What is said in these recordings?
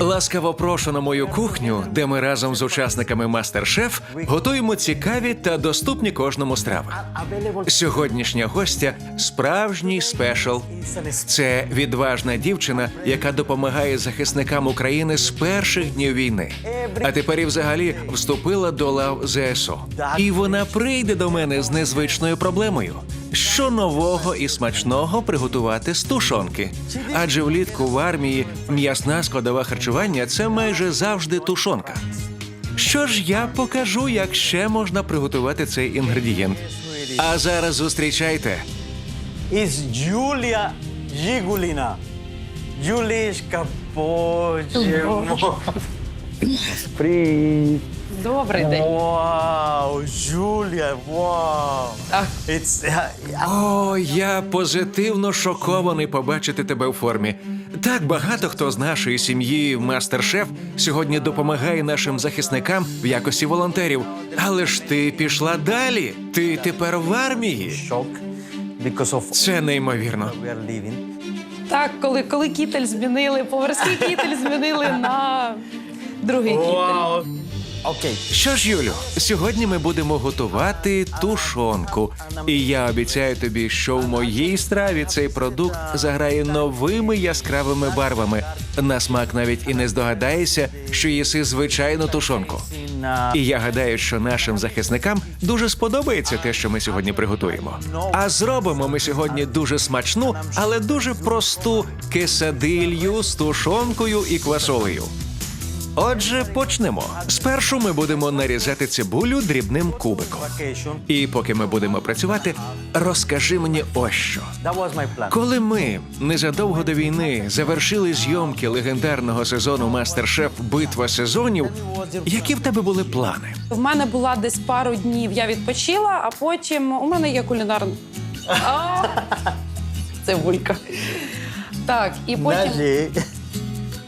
Ласкаво прошу на мою кухню, де ми разом з учасниками Мастер-Шеф готуємо цікаві та доступні кожному страви. Сьогоднішня гостя справжній спешл. Це відважна дівчина, яка допомагає захисникам України з перших днів війни. А тепер і взагалі вступила до лав ЗСУ. І вона прийде до мене з незвичною проблемою. Що нового і смачного приготувати з тушонки? Адже влітку в армії м'ясна складова харчування це майже завжди тушонка. Що ж я покажу, як ще можна приготувати цей інгредієнт. А зараз зустрічайте is Julia Gigulina. Juliska Bоже. Привіт. Добрий день. Вау, Julia, вау. It's, uh, О, я позитивно шокований побачити тебе у формі. Так багато хто з нашої сім'ї Мастер-Шеф сьогодні допомагає нашим захисникам в якості волонтерів. Але ж ти пішла далі. Ти тепер в армії. shock because of Це неймовірно. we are. Так, коли, коли кітель змінили, поварський кітель змінили на другий кітель. Окей. Що ж, Юлю, сьогодні ми будемо готувати тушонку. І я обіцяю тобі, що в моїй страві цей продукт заграє новими яскравими барвами. На смак навіть і не здогадаєшся, що їси звичайну тушонку. І я гадаю, що нашим захисникам дуже сподобається те, що ми сьогодні приготуємо. А зробимо ми сьогодні дуже смачну, але дуже просту кесадилью з тушонкою і квасолею. Отже, почнемо. Спершу ми будемо нарізати цибулю дрібним кубиком. І поки ми будемо працювати, розкажи мені ось що. Коли ми незадовго до війни завершили зйомки легендарного сезону Мастер-Шеф Битва сезонів, які в тебе були плани? В мене була десь пару днів, я відпочила, а потім у мене є кулінарна. Цибулька. Так, і потім,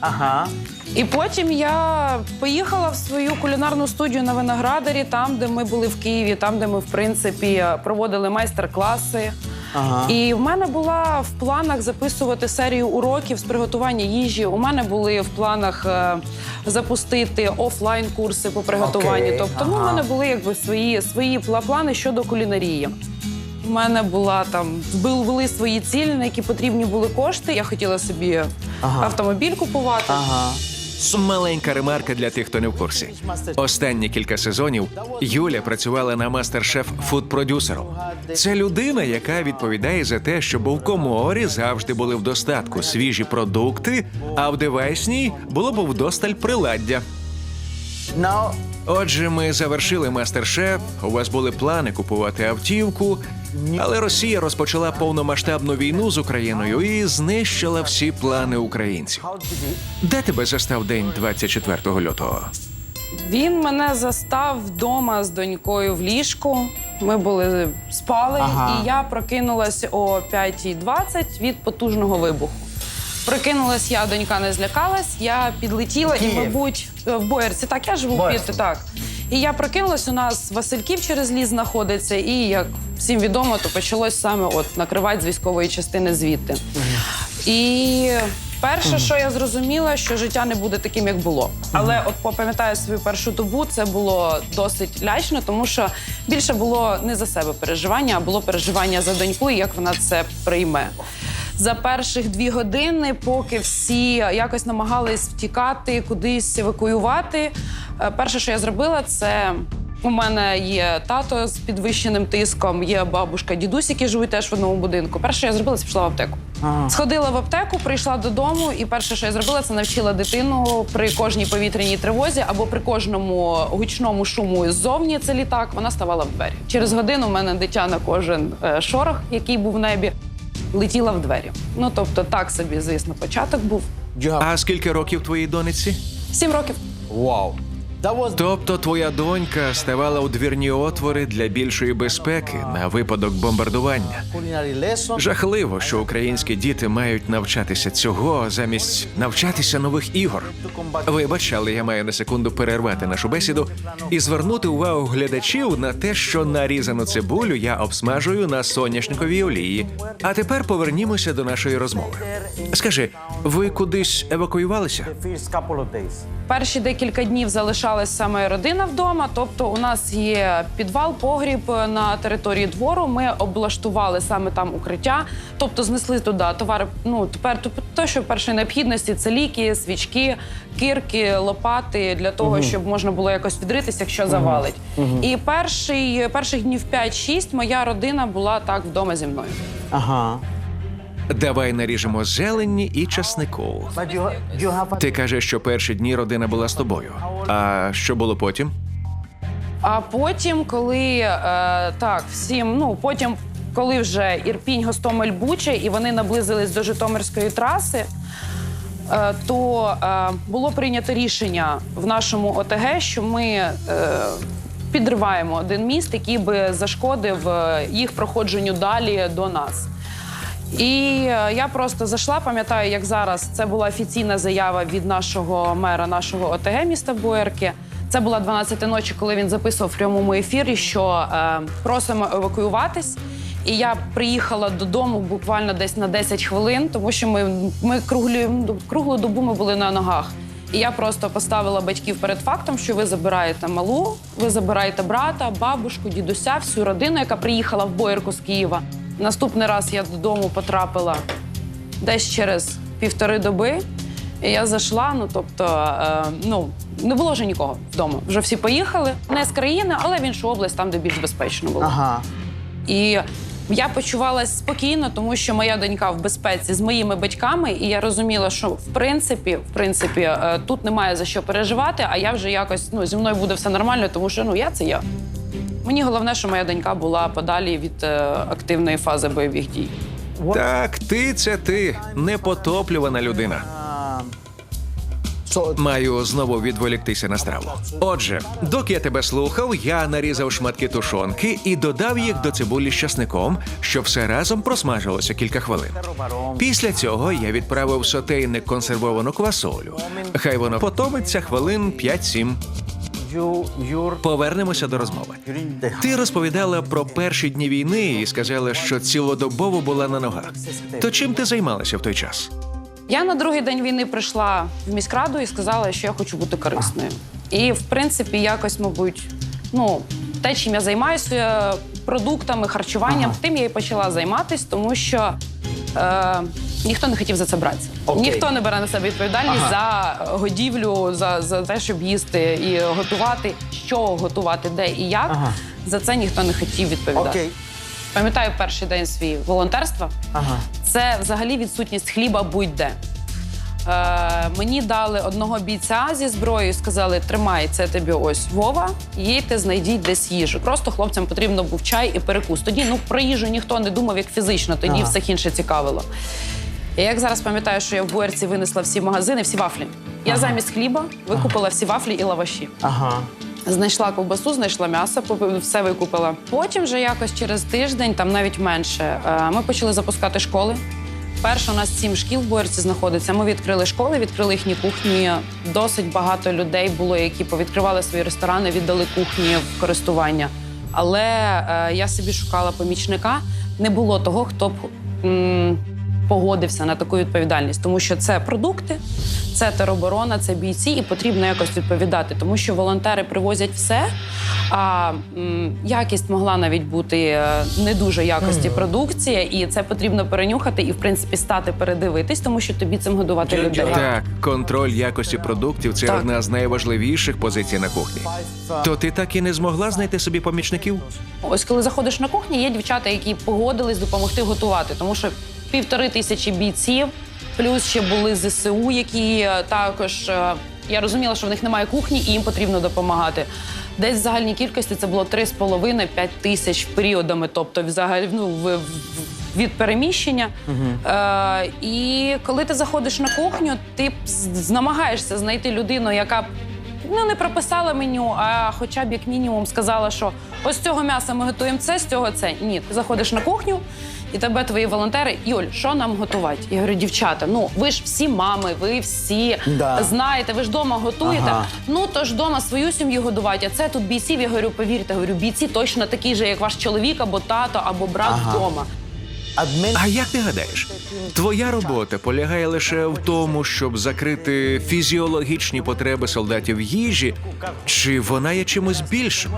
Ага. І потім я поїхала в свою кулінарну студію на виноградарі, там, де ми були в Києві, там, де ми, в принципі, проводили майстер-класи. Ага. І в мене була в планах записувати серію уроків з приготування їжі. У мене були в планах е, запустити офлайн курси по приготуванню. Окей, Тобто, ну, в ага. мене були якби свої, свої пла- плани щодо кулінарії. У мене була там бу- були свої цілі, на які потрібні були кошти. Я хотіла собі Ага. автомобіль купувати. Ага. Маленька ремарка для тих, хто не в курсі. Останні кілька сезонів Юля працювала на мастер-шеф фуд-продюсером. Це людина, яка відповідає за те, щоб у коморі завжди були в достатку свіжі продукти, а в девайсній було б вдосталь приладдя. Отже, ми завершили мастер-шеф. У вас були плани купувати автівку, але Росія розпочала повномасштабну війну з Україною і знищила всі плани українців. Де тебе застав день 24 лютого? Він мене застав вдома з донькою в ліжку. Ми були спали, Ага. і я прокинулась о 5.20 від потужного вибуху. Прокинулась я, донька не злякалась. Я підлетіла і, мабуть, в Боярці. Так, я живу в під так. І я прокинулась. У нас Васильків через ліс знаходиться, і як всім відомо, то почалось саме от накривати з військової частини звідти. І перше, що я зрозуміла, що життя не буде таким, як було. Але от пам'ятаю свою першу добу, це було досить лячно, тому що більше було не за себе переживання, а було переживання за доньку і як вона це прийме. За перших дві години, поки всі якось намагались втікати, кудись евакуювати. е, Перше, що я зробила, це у мене є тато з підвищеним тиском, є бабушка, дідусь, які живуть теж в одному будинку. Перше, що я зробила, це пішла в аптеку. Ага. Сходила в аптеку, прийшла додому, і перше, що я зробила, це навчила дитину при кожній повітряній тривозі або при кожному гучному шуму ззовні це літак. Вона ставала в двері. Через годину в мене дитя на кожен е, шорох, який був в небі, летіла в двері. Ну тобто, так собі, звісно, початок був. А скільки років твоїй донеці? Сім років. Wow. Тобто твоя донька ставала у двірні отвори для більшої безпеки на випадок бомбардування. Жахливо, що українські діти мають навчатися цього замість навчатися нових ігор. Вибач, але я маю на секунду перервати нашу бесіду і звернути увагу глядачів на те, що нарізану цибулю я обсмажую на соняшниковій олії. А тепер повернімося до нашої розмови. Скажи, ви кудись евакуювалися? Перші декілька днів залишалась саме родина вдома. Тобто, у нас є підвал, погріб на території двору. Ми облаштували саме там укриття, тобто знесли туди товари. Ну тепер то- що першої необхідності це ліки, свічки, кирки, лопати для того, щоб можна було якось відритися, якщо завалить. І перший перших днів 5-6 моя родина була так вдома зі мною. Ага. Давай наріжемо зелені і часнику. Ти кажеш, що перші дні родина була з тобою. А що було потім? А потім, коли е, так, всім, ну потім, коли вже Ірпінь, Гостомель, Буча, і вони наблизились до Житомирської траси, е, то е, було прийнято рішення в нашому ОТГ, що ми е, підриваємо один міст, який би зашкодив е, їх проходженню далі до нас. І е, я просто зайшла, пам'ятаю, як зараз це була офіційна заява від нашого мера нашого ОТГ міста Боярки. Це була 12 ночі, коли він записував в прямому ефірі, що е, просимо евакуюватись. І я приїхала додому буквально десь на 10 хвилин, тому що ми, ми круглі, круглу добу ми були на ногах. І я просто поставила батьків перед фактом, що ви забираєте малу, ви забираєте брата, бабушку, дідуся, всю родину, яка приїхала в Боярку з Києва. Наступний раз я додому потрапила десь через півтори доби. І я зайшла, ну тобто, е, ну не було вже нікого вдома. Вже всі поїхали. Не з країни, але в іншу область, там, де більш безпечно було. Ага. І я почувалася спокійно, тому що моя донька в безпеці з моїми батьками, і я розуміла, що в принципі, в принципі, е, тут немає за що переживати, а я вже якось ну зі мною буде все нормально, тому що ну я це я. Мені головне, що моя донька була подалі від е, активної фази бойових дій. Так, ти це ти, непотоплювана людина. Маю знову відволіктися на страву. Отже, доки я тебе слухав, я нарізав шматки тушонки і додав їх до цибулі з часником, щоб все разом просмажилося кілька хвилин. Після цього я відправив сотейник консервовану квасолю. Хай воно потомиться хвилин 5-7. Повернемося до розмови. Ти розповідала про перші дні війни і сказала, що цілодобово була на ногах. То чим ти займалася в той час? Я на другий день війни прийшла в міськраду і сказала, що я хочу бути корисною. І в принципі, якось, мабуть, ну те, чим я займаюся продуктами, харчуванням, тим я і почала займатися, тому що е, ніхто не хотів за це братися. Окей. Ніхто не бере на себе відповідальність за годівлю, за, за те, щоб їсти і готувати, що готувати, де і як. Ага. За це ніхто не хотів відповідати. окей. Пам'ятаю перший день свій волонтерства. Ага. Це взагалі відсутність хліба будь-де. Е, мені дали одного бійця зі зброєю, сказали: тримай, це тобі ось Вова, їдьте, знайдіть десь їжу. Просто хлопцям потрібно був чай і перекус. Тоді ну про їжу ніхто не думав як фізично, тоді Ага. всіх інше цікавило. І як зараз пам'ятаю, що я в Буерці винесла всі магазини, всі вафлі. Я замість хліба викупила всі вафлі і лаваші. Ага. Знайшла ковбасу, знайшла м'ясо, все викупила. Потім вже якось через тиждень, там навіть менше, е, ми почали запускати школи. Перше, у нас сім шкіл в Боярці знаходиться. Ми відкрили школи, відкрили їхні кухні. Досить багато людей було, які повідкривали свої ресторани, віддали кухні в користування. Але е, я собі шукала помічника. Не було того, хто б м, погодився на таку відповідальність, тому що це продукти, це тероборона, це бійці, і потрібно якось відповідати, тому що волонтери привозять все. А м, якість могла навіть бути е, не дуже якості продукція, і це потрібно перенюхати і в принципі стати передивитись, тому що тобі цим годувати людей. Так, контроль якості продуктів це Так. одна з найважливіших позицій на кухні. То ти так і не змогла знайти собі помічників? Ось коли заходиш на кухню, є дівчата, які погодились допомогти готувати, тому що півтори тисячі бійців, плюс ще були ЗСУ, які е, також е, я розуміла, що в них немає кухні, і їм потрібно допомагати. Десь в загальній кількості це було 3,5-5 тисяч періодами, тобто взагалі ну, в, в- від переміщення. Е, і коли ти заходиш на кухню, ти намагаєшся знайти людину, яка ну не прописала меню, а хоча б як мінімум сказала, що ось з цього м'яса ми готуємо це, з цього це. Ні, ти заходиш на кухню, і тебе твої волонтери, Юль, що нам готувати? Я говорю, дівчата, ну ви ж всі мами, ви всі Да. знаєте, ви ж вдома готуєте. Ага. Ну то ж вдома свою сім'ю годувати. А це тут бійців. Я говорю, повірте, говорю, бійці точно такі ж, як ваш чоловік, або тато, або брат Ага. вдома. А як ти гадаєш, твоя робота полягає лише в тому, щоб закрити фізіологічні потреби солдатів їжі, чи вона є чимось більшим?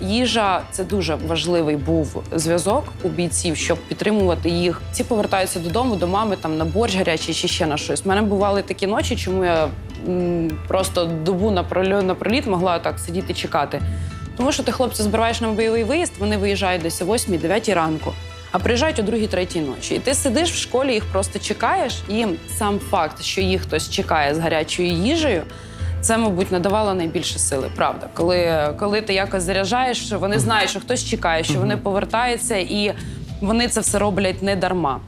Їжа це дуже важливий був зв'язок у бійців, щоб підтримувати їх. Ці повертаються додому до мами там на борщ гарячий чи ще на щось. У мене бували такі ночі, чому я м, просто добу напрольот напроліт могла так сидіти чекати. Тому що ти хлопці збираєш на бойовий виїзд, вони виїжджають десь о 8-9 ранку, а приїжджають о 2-3 ночі. І ти сидиш в школі, їх просто чекаєш. І сам факт, що їх хтось чекає з гарячою їжею. Це, мабуть, надавало найбільше сили, правда. Коли, коли ти якось заряджаєш, що вони знають, що хтось чекає, що вони повертаються, і вони це все роблять не дарма.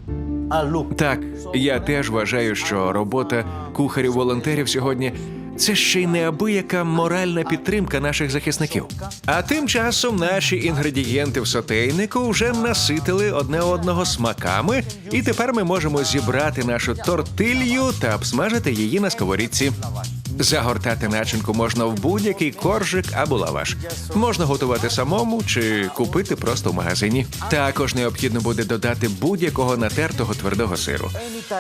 Так, я теж вважаю, що робота кухарів-волонтерів сьогодні це ще й неабияка моральна підтримка наших захисників. А тим часом наші інгредієнти в сотейнику вже наситили одне одного смаками, і тепер ми можемо зібрати нашу тортилью та обсмажити її на сковорідці. Загортати начинку можна в будь-який коржик або лаваш. Можна готувати самому чи купити просто в магазині. Також необхідно буде додати будь-якого натертого твердого сиру.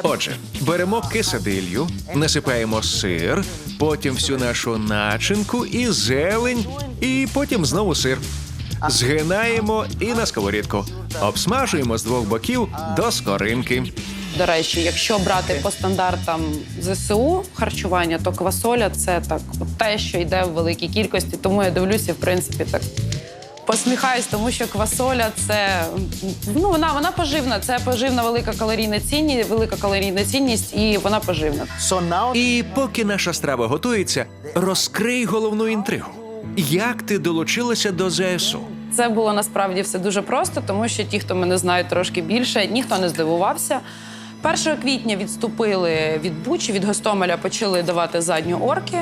Отже, беремо кисадилью, насипаємо сир, потім всю нашу начинку і зелень, і потім знову сир. Згинаємо і на сковорідку. Обсмажуємо з двох боків до скоринки. До речі, якщо брати по стандартам ЗСУ харчування, то квасоля це так от те, що йде в великій кількості. Тому я дивлюся, в принципі, так посміхаюсь, тому що квасоля це ну вона, вона поживна. Це поживна велика калорійна цінність, велика калорійна цінність, і вона поживна. So І поки наша страва готується, розкрий головну інтригу. Як ти долучилася до ЗСУ? Це було насправді все дуже просто, тому що ті, хто мене знають трошки більше, ніхто не здивувався. 1 квітня відступили від Бучі, від Гостомеля почали давати задню орки.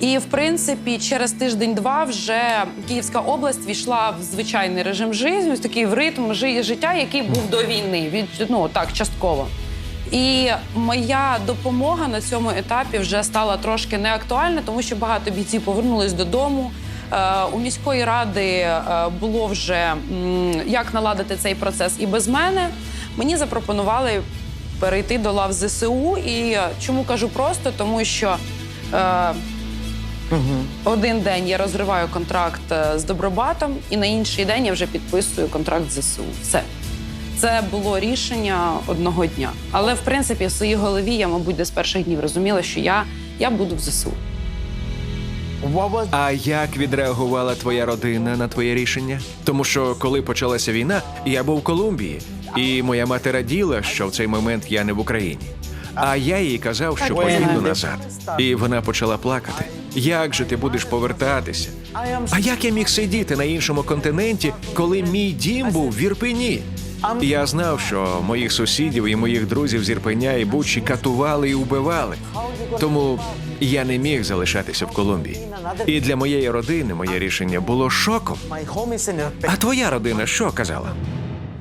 І, в принципі, через тиждень-два вже Київська область війшла в звичайний режим життя, такий в ритм життя, який був до війни. Від ну так, частково. І моя допомога на цьому етапі вже стала трошки неактуальна, тому що багато бійців повернулись додому. Е, У міської ради е, було вже як наладити цей процес і без мене. Мені запропонували перейти до лав ЗСУ. І е, чому кажу просто, тому що е, один день я розриваю контракт е, з Добробатом, і на інший день я вже підписую контракт з ЗСУ. Все. Це було рішення одного дня. Але в принципі в своїй голові я, мабуть, десь з перших днів розуміла, що я, я буду в ЗСУ. А як відреагувала твоя родина на твоє рішення? Тому що коли почалася війна, я був в Колумбії, і моя мати раділа, що в цей момент я не в Україні. А я їй казав, що поїду назад. І вона почала плакати. Як же ти будеш повертатися? А як я міг сидіти на іншому континенті, коли мій дім був в Ірпені? Я знав, що моїх сусідів і моїх друзів з Ірпеня і Бучі катували і вбивали. Тому я не міг залишатися в Колумбії. І для моєї родини моє рішення було шоком. А твоя родина що казала?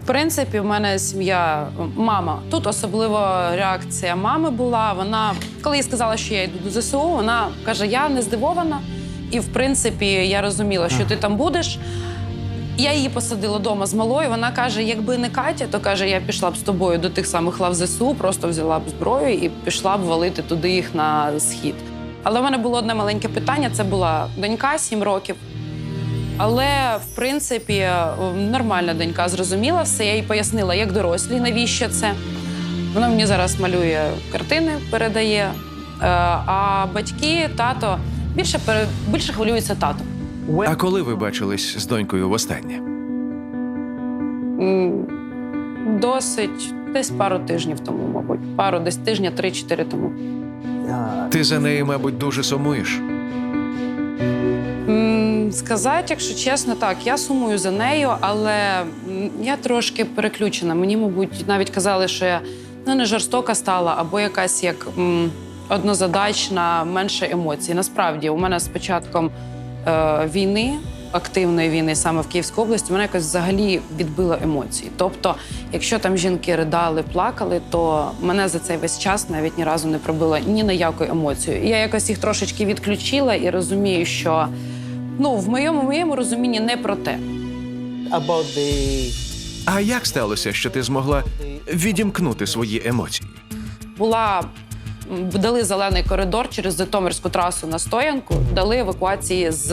В принципі, в мене сім'я, мама. Тут особливо реакція мами була. Вона, коли їй сказала, що я йду до ЗСУ, вона каже: Я не здивована. І в принципі, я розуміла, що ти там будеш. Я її посадила вдома з малою. Вона каже: якби не Катя, то каже, я пішла б з тобою до тих самих лав ЗСУ, просто взяла б зброю і пішла б валити туди їх на схід. Але в мене було одне маленьке питання: це була донька 7 років. Але в принципі нормальна донька зрозуміла все. Я їй пояснила, як дорослі, навіщо це. Вона мені зараз малює картини, передає. Е, А батьки, тато більше більше хвилюється тато. А коли ви бачились з донькою востаннє? Досить десь пару тижнів тому, мабуть. Пару десь тижня, три-чотири тому. Ти за нею, мабуть, дуже сумуєш. Сказати, якщо чесно, так, я сумую за нею, але м, я трошки переключена. Мені, мабуть, навіть казали, що я ну, не жорстока стала, або якась як м, однозадачна, менше емоцій. Насправді, у мене з початком війни, активної війни саме в Київській області, мене якось взагалі відбило емоції. Тобто, якщо там жінки ридали, плакали, то мене за цей весь час навіть ні разу не пробило ні на яку емоцію. Я якось їх трошечки відключила і розумію, що ну в моєму моєму розумінні не про те. About the А як сталося, що ти змогла відімкнути свої емоції? була дали зелений коридор через Житомирську трасу на стоянку, дали евакуації з,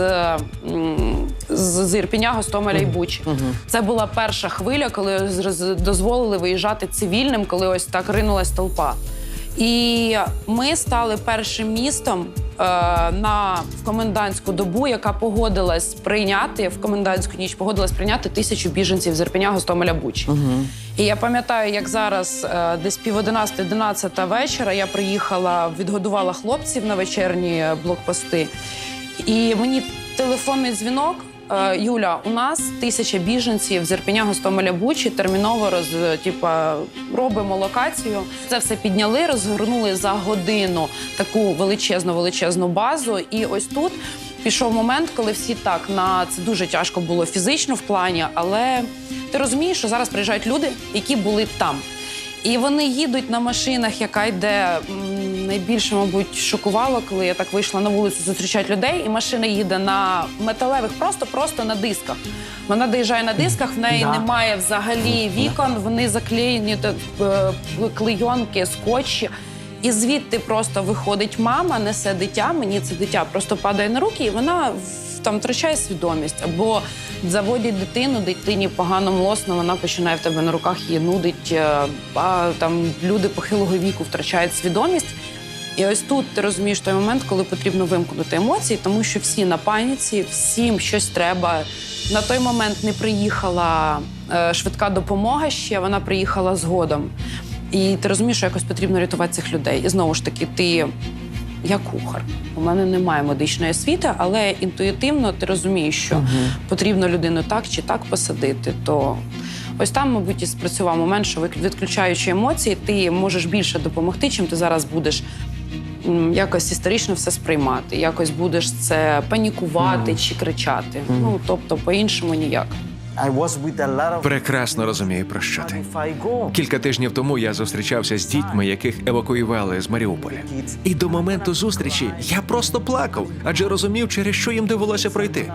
з, з Ірпіня, Гостомеля і Бучі. Це була перша хвиля, коли дозволили виїжджати цивільним, коли ось так ринулась толпа. І ми стали першим містом е, на в комендантську добу, яка погодилась прийняти в комендантську ніч, погодилась прийняти тисячу біженців з Ірпеня, Гостомеля, Бучі. І я пам'ятаю, як зараз, е, десь пів 11-11 вечора, я приїхала, відгодувала хлопців на вечірні блокпости. І мені телефонний дзвінок. Е, Юля, у нас тисяча біженців з Ірпеня, Гостомеля, Бучі. Терміново роз, типа, робимо локацію. Це все підняли, розгорнули за годину таку величезну величезну базу. І ось тут пішов момент, коли всі так на це дуже тяжко було фізично в плані, але ти розумієш, що зараз приїжджають люди, які були там. І вони їдуть на машинах, яка йде найбільше, мабуть, шокувало, коли я так вийшла на вулицю зустрічати людей, і машина їде на металевих, просто просто на дисках. Вона доїжджає на дисках, в неї Да. немає взагалі вікон, вони заклеєні та, е, клейонки, скотчі. І звідти просто виходить мама, несе дитя. Мені це дитя просто падає на руки, і вона в- там втрачає свідомість. Або заводять дитину, дитині погано млосно, вона починає в тебе на руках її нудить. е, А там люди похилого віку втрачають свідомість. І ось тут ти розумієш той момент, коли потрібно вимкнути емоції, тому що всі на паніці, всім щось треба. На той момент не приїхала е, швидка допомога ще, вона приїхала згодом. І ти розумієш, що якось потрібно рятувати цих людей. І знову ж таки, ти я кухар. У мене немає медичної освіти, але інтуїтивно ти розумієш, що потрібно людину так чи так посадити. То ось там, мабуть, і спрацював момент, що відключаючи емоції, ти можеш більше допомогти, чим ти зараз будеш. Якось історично все сприймати, якось будеш це панікувати чи кричати. Ну тобто, по-іншому ніяк. Прекрасно розумію, про що ти. Кілька тижнів тому я зустрічався з дітьми, яких евакуювали з Маріуполя. І до моменту зустрічі я просто плакав, адже розумів, через що їм довелося пройти.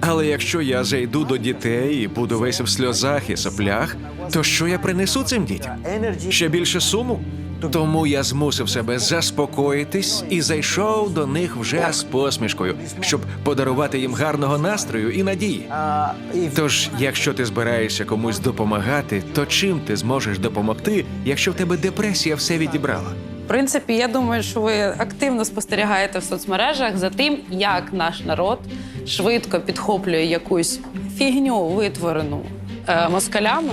Але якщо я зайду до дітей і буду весь в сльозах і соплях, то що я принесу цим дітям? Ще більше суму? Тому я змусив себе заспокоїтись і зайшов до них вже з посмішкою, щоб подарувати їм гарного настрою і надії. Тож, якщо ти збираєшся комусь допомагати, то чим ти зможеш допомогти, якщо в тебе депресія все відібрала? В принципі, я думаю, що ви активно спостерігаєте в соцмережах за тим, як наш народ швидко підхоплює якусь фігню, витворену е, москалями.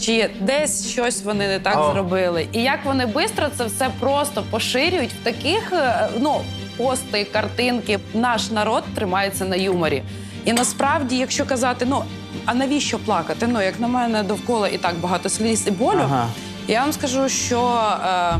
Чи десь щось вони не так зробили, і як вони швидко це все просто поширюють в таких е, ну пости, картинки. Наш народ тримається на юморі. І насправді, якщо казати, ну а навіщо плакати? Ну як на мене, довкола і так багато сліз і болю. Ага. Я вам скажу, що е,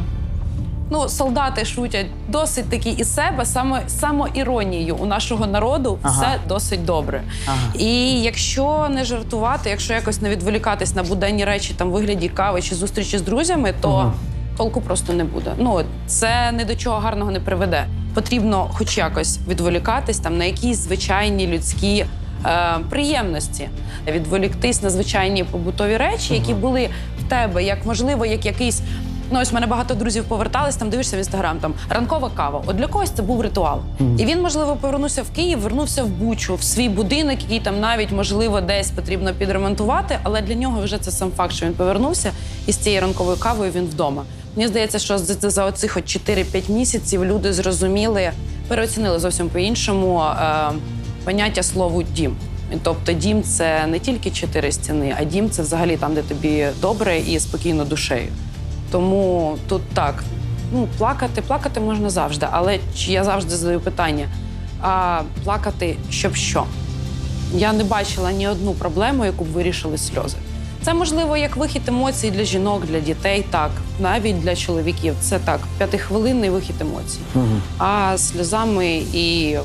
ну, солдати шутять досить таки із себе, саме самоіронією у нашого народу Ага. все досить добре. Ага. І якщо не жартувати, якщо якось не відволікатись на буденні речі там вигляді кави чи зустрічі з друзями, то толку просто не буде. Ну це ні до чого гарного не приведе. Потрібно, хоч якось, відволікатись там на якісь звичайні людські. Е, приємності відволіктись на звичайні побутові речі, які були в тебе, як можливо, як якийсь. Ну, ось в мене багато друзів повертались, там дивишся в інстаграм, там ранкова кава. От для когось це був ритуал. І він, можливо, повернувся в Київ, вернувся в Бучу, в свій будинок, який там навіть, можливо, десь потрібно підремонтувати. Але для нього вже це сам факт, що він повернувся, і з цією ранковою кавою він вдома. Мені здається, що за, за оцих от 4-5 місяців люди зрозуміли, переоцінили зовсім по-іншому е, поняття слову дім. Тобто дім це не тільки чотири стіни, а дім це взагалі там, де тобі добре і спокійно душею. Тому тут так. Ну, плакати, плакати можна завжди, але я завжди задаю питання: а плакати, щоб що? Я не бачила ні одну проблему, яку б вирішили сльози. Це можливо як вихід емоцій для жінок, для дітей, так навіть для чоловіків. Це так, п'ятихвилинний вихід емоцій. А сльозами і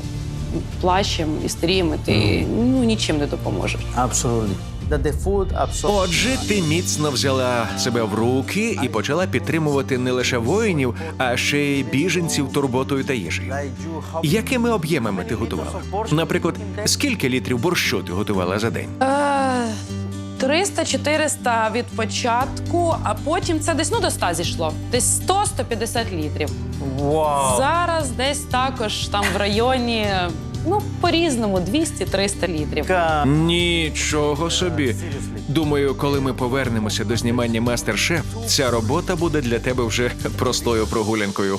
плачем, істеріями ти ну нічим не допоможеш. Absolutely. Отже, ти міцно взяла себе в руки і почала підтримувати не лише воїнів, а ще й біженців турботою та їжею. Якими об'ємами ти готувала? Наприклад, скільки літрів борщу ти готувала за день? Е, 300-400 від початку, а потім це десь ну до 100 зійшло. Десь 100-150 літрів. wow. Зараз десь також там в районі, ну по-різному, 200-300 літрів. Нічого собі. Думаю, коли ми повернемося до знімання мастер-шеф, ця робота буде для тебе вже простою прогулянкою.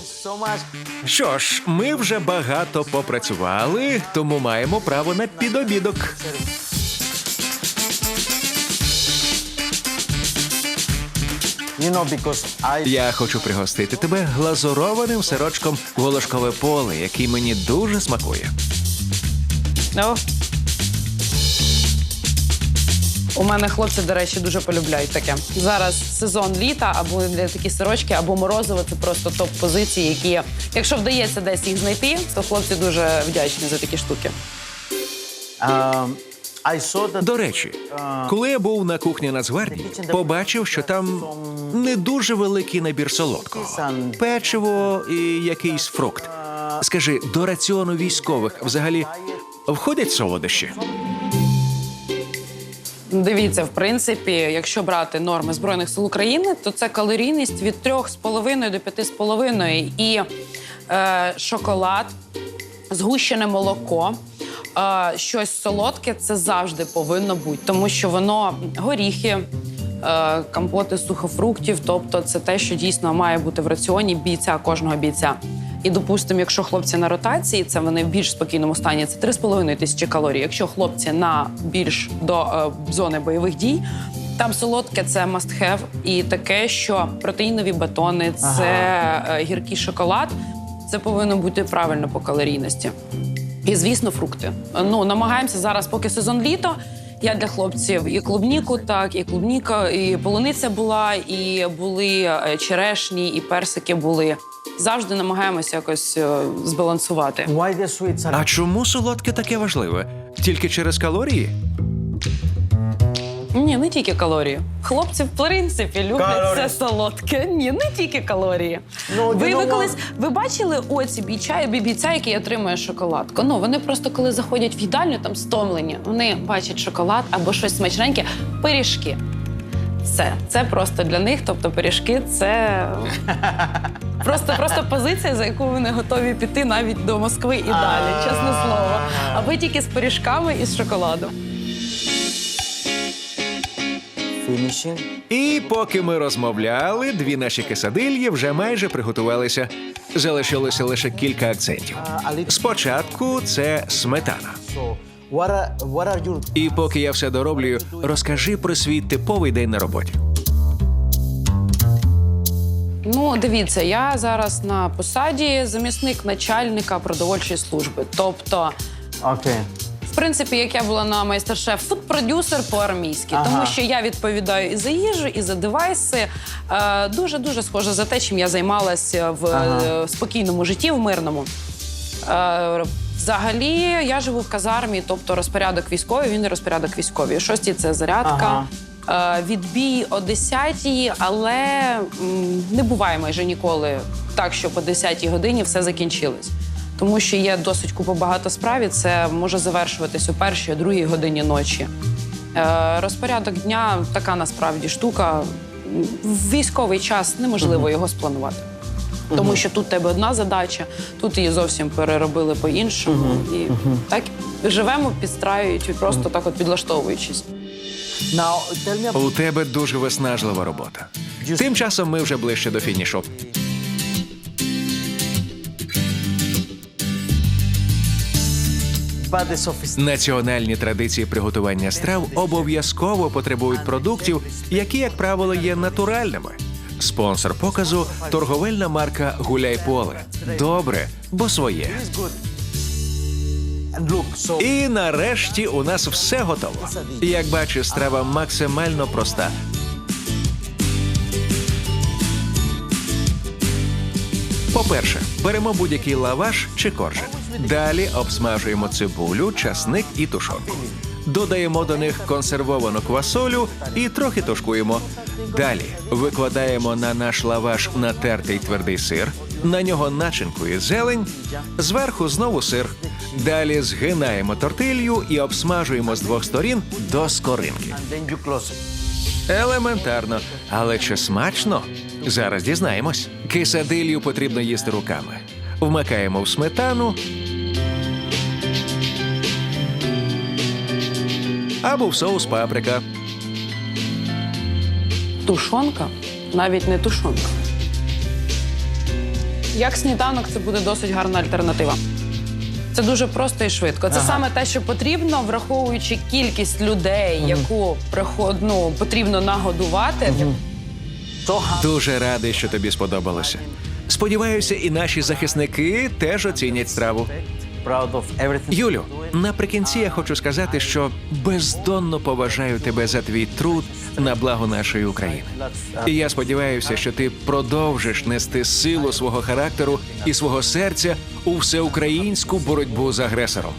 Що ж, ми вже багато попрацювали, тому маємо право на підобідок. You know, because I Я хочу пригостити тебе глазурованим сирочком волошкове поле, який мені дуже смакує. Ну. У мене хлопці, до речі, дуже полюбляють таке. Зараз сезон літа, або для такі сирочки, або морозиво це просто топ-позиції, які, якщо вдається десь їх знайти, то хлопці дуже вдячні за такі штуки. um, I saw that До речі, коли я був на кухні Нацгвардії, побачив, що там не дуже великий набір солодкого. Печиво і якийсь фрукт. Скажи, до раціону військових взагалі входять солодощі? Дивіться, в принципі, якщо брати норми Збройних сил України, то це калорійність від 3,5 до 5,5 і е, шоколад, згущене молоко. Е, щось солодке це завжди повинно бути, тому що воно горіхи, е, компоти сухофруктів, тобто це те, що дійсно має бути в раціоні бійця кожного бійця. І, допустимо, якщо хлопці на ротації, це вони в більш спокійному стані, це 3,5 тисячі калорій. Якщо хлопці на більш до е, зони бойових дій, там солодке це must have. І таке, що протеїнові батони, це е, гіркий шоколад, це повинно бути правильно по калорійності. І, звісно, фрукти. Ну, намагаємося зараз, поки сезон літо. Я для хлопців і клубніку, так, і клубніка, і полуниця була, і були е, черешні, і персики були. Завжди намагаємося якось е, збалансувати. А чому солодке таке важливе? Тільки через калорії? Ні, не тільки калорії. Хлопці, в принципі, люблять Калорії. все солодке. Ні, не тільки калорії. Ну, ви, ви колись ви бачили оці бійця, бійця, який отримує шоколадку? Ну вони просто коли заходять в їдальню, там стомлені, вони бачать шоколад або щось смачненьке, пиріжки. Все, це просто для них. Тобто пиріжки це просто, просто позиція, за яку вони готові піти навіть до Москви і далі, чесне слово. А ви тільки з пиріжками і з шоколадом. І поки ми розмовляли, дві наші кисадильї вже майже приготувалися. Залишилося лише кілька акцентів. Спочатку це сметана. І поки я все дороблюю, розкажи про свій типовий день на роботі. Ну, дивіться, я зараз на посаді замісник начальника продовольчої служби. Тобто, okay? в принципі, як я була на майстер-шеф, фуд-продюсер по-армійськи, Ага. тому що я відповідаю і за їжу, і за девайси. Е, дуже дуже схоже за те, чим я займалася в Ага. е, спокійному житті, в мирному. Е, Взагалі, я живу в казармі, тобто розпорядок військовий, він і розпорядок військовий. О шостій це зарядка. Е, Відбій о 10-й, але м, не буває майже ніколи так, щоб о 10-й годині все закінчилось. Тому що є досить купа багато справ, і це може завершуватись о першій, другій годині ночі. Е, Розпорядок дня така насправді штука. В військовий час неможливо його спланувати. Тому що тут тебе одна задача, тут її зовсім переробили по-іншому. І так живемо, підстраюючи, просто так от підлаштовуючись. У тебе дуже виснажлива робота. Тим часом ми вже ближче до фінішу. Національні традиції приготування страв обов'язково потребують продуктів, які, як правило, є натуральними. Спонсор показу торговельна марка Гуляй поле. Добре, бо своє. І нарешті у нас все готово. Як бачиш, страва максимально проста. По-перше, беремо будь-який лаваш чи коржик. Далі обсмажуємо цибулю, часник і тушонку. Додаємо до них консервовану квасолю і трохи тушкуємо. Далі викладаємо на наш лаваш натертий твердий сир, на нього начинку і зелень, зверху знову сир. Далі згинаємо тортилью і обсмажуємо з двох сторін до скоринки. Елементарно, але чи смачно? Зараз дізнаємось. Кисадилью потрібно їсти руками. Вмикаємо в сметану. Або в соус паприка. Тушонка, навіть не тушонка. Як сніданок, це буде досить гарна альтернатива. Це дуже просто і швидко. Це саме те, що потрібно, враховуючи кількість людей, яку приход, ну, потрібно нагодувати. Дуже радий, що тобі сподобалося. Сподіваюся, і наші захисники теж оцінять страву. Юлю, наприкінці я хочу сказати, що бездонно поважаю тебе за твій труд на благо нашої України. І я сподіваюся, що ти продовжиш нести силу свого характеру і свого серця у всеукраїнську боротьбу з агресором.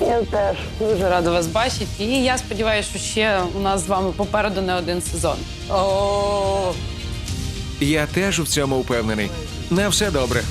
Я теж дуже рада вас бачити. І я сподіваюся, що ще у нас з вами попереду не один сезон. Oh. Я теж в цьому впевнений. На все добре.